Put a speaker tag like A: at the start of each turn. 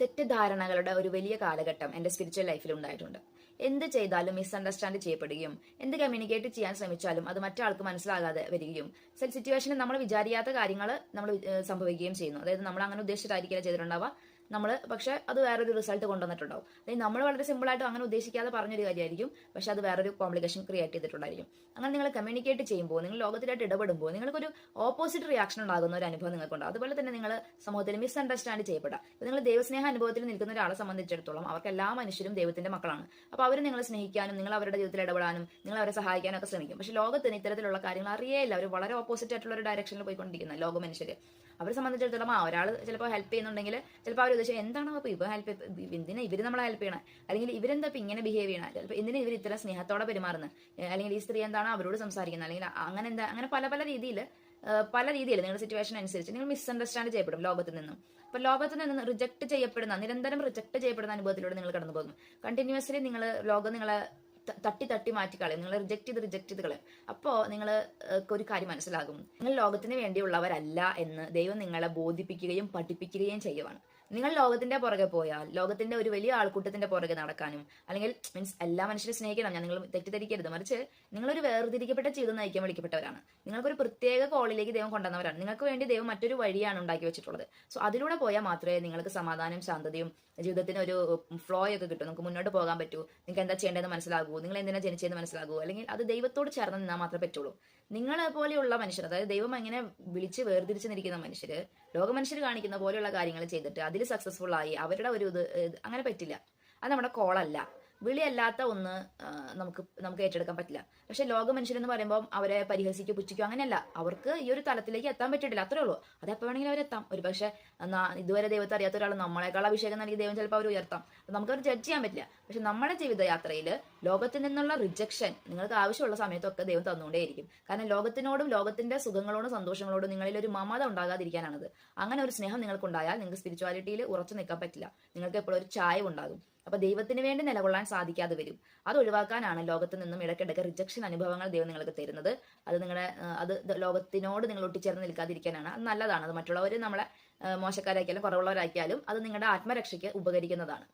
A: തെറ്റിദ്ധാരണകളുടെ ഒരു വലിയ കാലഘട്ടം എന്റെ സ്പിരിച്വൽ ലൈഫിൽ ഉണ്ടായിട്ടുണ്ട്. എന്ത് ചെയ്താലും മിസ്അണ്ടർസ്റ്റാൻഡ് ചെയ്യപ്പെടുകയും എന്ത് കമ്മ്യൂണിക്കേറ്റ് ചെയ്യാൻ ശ്രമിച്ചാലും അത് മറ്റാൾക്ക് മനസ്സിലാകാതെ വരികയും ചില സിറ്റുവേഷനിൽ നമ്മൾ വിചാരിക്കാത്ത കാര്യങ്ങൾ നമ്മൾ സംഭവിക്കുകയും ചെയ്യുന്നു. അതായത് നമ്മൾ അങ്ങനെ ഉദ്ദേശിച്ചിട്ടായിരിക്കില്ല ചെയ്തിട്ടുണ്ടാവുക. നമ്മൾ പക്ഷെ അത് വേറൊരു റിസൾട്ട് കൊണ്ടുവന്നിട്ടുണ്ടാവും. അതായത് നമ്മൾ വളരെ സിമ്പിൾ ആയിട്ട് അങ്ങനെ ഉദ്ദേശിക്കാതെ പറഞ്ഞൊരു കാര്യമായിരിക്കും പക്ഷെ അത് വേറൊരു കോംപ്ലിക്കേഷൻ ക്രിയേറ്റ് ചെയ്തിട്ടുണ്ടായിരിക്കും. അങ്ങനെ നിങ്ങൾ കമ്മ്യൂണിക്കേറ്റ് ചെയ്യുമ്പോൾ നിങ്ങൾ ലോകത്തിലായിട്ട് ഇടപെടുമ്പോൾ നിങ്ങൾക്കൊരു ഓപ്പോസിറ്റ് റിയാക്ഷൻ ഉണ്ടാകുന്ന ഒരു അനുഭവം നിങ്ങൾക്കുണ്ട്. അതുപോലെ തന്നെ നിങ്ങൾ സമൂഹത്തിൽ മിസ് അണ്ടർസ്റ്റാൻഡ് ചെയ്യപ്പെടാം. ഇപ്പൊ നിങ്ങൾ ദൈവസ്നേഹ അനുഭവത്തിൽ നിൽക്കുന്ന ഒരാളെ സംബന്ധിച്ചിടത്തോളം അവർക്ക് എല്ലാ മനുഷ്യരും ദൈവത്തിന്റെ മക്കളാണ്. അപ്പോൾ അവർ നിങ്ങളെ സ്നേഹിക്കാനും നിങ്ങൾ അവരുടെ ജീവിതത്തിൽ ഇടപെടാനും നിങ്ങൾ അവരെ സഹായിക്കാനും ഒക്കെ ശ്രമിക്കും. പക്ഷെ ലോകത്തിന് ഇത്തരത്തിലുള്ള കാര്യങ്ങൾ അറിയേയില്ല. അവർ വളരെ ഓപ്പോസിറ്റ് ആയിട്ടുള്ള ഒരു ഡയറക്ഷനിൽ പോയിക്കൊണ്ടിരിക്കുന്ന ലോക മനുഷ്യര് അവരെ സംബന്ധിച്ചിടത്തോളം ആ ഒരാൾ ചിലപ്പോൾ ഹെൽപ്പ് ചെയ്യുന്നുണ്ടെങ്കിൽ ചിലപ്പോൾ അവർ ഉദ്ദേശിച്ചത് എന്താണ് അപ്പോൾ ഇവ ഹെൽപ്പ് എന്തിനാ ഇവർ നമ്മളെ ഹെൽപ്പ് ചെയ്യണം? അല്ലെങ്കിൽ ഇവരെന്താ ഇപ്പൊ ഇങ്ങനെ ബിഹേവ് ചെയ്യണം? ചിലപ്പോൾ എന്തിനാ ഇവർ ഇത്ര സ്നേഹത്തോടെ പെരുമാറുന്നത് അല്ലെങ്കിൽ ഈ സ്ത്രീ എന്താണ് അവരോട് സംസാരിക്കുന്നത് അല്ലെങ്കിൽ അങ്ങനെ എന്താ അങ്ങനെ പല പല രീതിയിൽ പല രീതിയിൽ നിങ്ങളുടെ സിറ്റുവേഷൻ അനുസരിച്ച് നിങ്ങൾ മിസ്അണ്ടർസ്റ്റാൻഡ് ചെയ്യപ്പെടും ലോകത്തിൽ നിന്നും. അപ്പൊ ലോകത്തിൽ നിന്ന് റിജക്ട് ചെയ്യപ്പെടുന്ന നിരന്തരം റിജക്ട് ചെയ്യപ്പെടുന്ന അനുഭവത്തിലൂടെ നിങ്ങൾ കടന്നു പോകുന്നു. കണ്ടിന്യൂസ്ലി നിങ്ങൾ ലോകം നിങ്ങളെ തട്ടി തട്ടി മാറ്റിക്കളയും. നിങ്ങൾ റിജക്ട് ചെയ്ത് റിജക്ട് ചെയ്ത് കളയും. അപ്പോൾ നിങ്ങൾ ഒരു കാര്യം മനസ്സിലാകും. നിങ്ങൾ ലോകത്തിന് വേണ്ടിയുള്ളവരല്ല എന്ന് ദൈവം നിങ്ങളെ ബോധിപ്പിക്കുകയും പഠിപ്പിക്കുകയും ചെയ്യുവാണ്. നിങ്ങൾ ലോകത്തിന്റെ പുറകെ പോയാൽ ലോകത്തിന്റെ ഒരു വലിയ ആൾക്കൂട്ടത്തിന്റെ പുറകെ നടക്കാനും അല്ലെങ്കിൽ മീൻസ് എല്ലാ മനുഷ്യരെ സ്നേഹിക്കണം ഞാൻ നിങ്ങൾ തെറ്റിദ്ധരിക്കരുത് മറിച്ച് നിങ്ങളൊരു വേർതിരിക്കപ്പെട്ട ജീവിതം നയിക്കാൻ വിളിക്കപ്പെട്ടവരാണ്. നിങ്ങൾക്കൊരു പ്രത്യേക കോളിലേക്ക് ദൈവം കൊണ്ടുവന്നവരാണ്. നിങ്ങൾക്ക് വേണ്ടി ദൈവം മറ്റൊരു വഴിയാണ് ഉണ്ടാക്കി വെച്ചിട്ടുള്ളത്. സോ അതിലൂടെ പോയാൽ മാത്രമേ നിങ്ങൾക്ക് സമാധാനം ശാന്തതയും ജീവിതത്തിന് ഒരു ഫ്ലോ ഒക്കെ കിട്ടും. നമുക്ക് മുന്നോട്ട് പോകാൻ പറ്റൂ. നിങ്ങൾക്ക് എന്താ ചെയ്യേണ്ടതെന്ന് മനസ്സിലാകൂ. നിങ്ങൾ എന്തിനാ ജനിച്ചതെന്ന് മനസ്സിലാകൂ. അല്ലെങ്കിൽ അത് ദൈവത്തോട് ചേർന്ന് നിന്നാൽ മാത്രമേ പറ്റുള്ളൂ. നിങ്ങളെ പോലെയുള്ള മനുഷ്യർ അതായത് ദൈവം അങ്ങനെ വിളിച്ച് വേർതിരിച്ച് നിൽക്കുന്ന മനുഷ്യർ ലോക മനുഷ്യർ കാണിക്കുന്ന പോലെയുള്ള കാര്യങ്ങൾ ചെയ്തിട്ട് അതിൽ സക്സസ്ഫുൾ ആയി. അവരുടെ ഒരു ഇത് അങ്ങനെ പറ്റില്ല. അത് നമ്മുടെ കോളല്ല വിളിയല്ലാത്ത ഒന്ന് നമുക്ക് നമുക്ക് ഏറ്റെടുക്കാൻ പറ്റില്ല. പക്ഷെ ലോക മനുഷ്യരെന്ന് പറയുമ്പോൾ അവരെ പരിഹസിക്കോ പുച്ഛിക്കോ അങ്ങനെയല്ല. അവർക്ക് ഈ ഒരു തലത്തിലേക്ക് എത്താൻ പറ്റിയിട്ടില്ല. അത്രേ ഉള്ളൂ. അത് എപ്പോൾ വേണമെങ്കിലും അവരെത്താം ഒരു പക്ഷേ ഇതുവരെ ദൈവത്തെ അറിയാത്ത ഒരാൾ നമ്മളെക്കാൾ അഭിഷേകം നൽകി ദൈവം ചിലപ്പോൾ അവർ ഉയർത്താം. നമുക്ക് അവർ ജഡ്ജ് ചെയ്യാൻ പറ്റില്ല. പക്ഷെ നമ്മുടെ ജീവിതയാത്രയിൽ ലോകത്തിൽ നിന്നുള്ള റിജക്ഷൻ നിങ്ങൾക്ക് ആവശ്യമുള്ള സമയത്തൊക്കെ ദൈവം തന്നുകൊണ്ടേയിരിക്കും. കാരണം ലോകത്തിനോടും ലോകത്തിന്റെ സുഖങ്ങളോടും സന്തോഷങ്ങളോടും നിങ്ങളിൽ ഒരു മമത ഉണ്ടാകാതിരിക്കാനാണത്. അങ്ങനെ ഒരു സ്നേഹം നിങ്ങൾക്കുണ്ടായാൽ നിങ്ങൾക്ക് സ്പിരിച്വാലിറ്റിയിൽ ഉറച്ചു നിൽക്കാൻ പറ്റില്ല. നിങ്ങൾക്ക് എപ്പോഴും ഒരു ചായ ഉണ്ടാകും. അപ്പൊ ദൈവത്തിന് വേണ്ടി നിലകൊള്ളാൻ സാധിക്കാതെ വരും. അത് ഒഴിവാക്കാനാണ് ലോകത്ത് നിന്നും ഇടയ്ക്കിടയ്ക്ക് റിജക്ഷൻ അനുഭവങ്ങൾ ദൈവം നിങ്ങൾക്ക് തരുന്നത്. അത് നിങ്ങളെ അത് ലോകത്തിനോട് നിങ്ങൾ ഒട്ടിച്ചേർന്ന് നിൽക്കാതിരിക്കാനാണ്. അത് നല്ലതാണ്. അത് മറ്റുള്ളവർ നമ്മളെ മോശക്കാരാക്കിയാലും കുറവുള്ളവരാക്കിയാലും അത് നിങ്ങളുടെ ആത്മരക്ഷയ്ക്ക് ഉപകരിക്കുന്നതാണ്.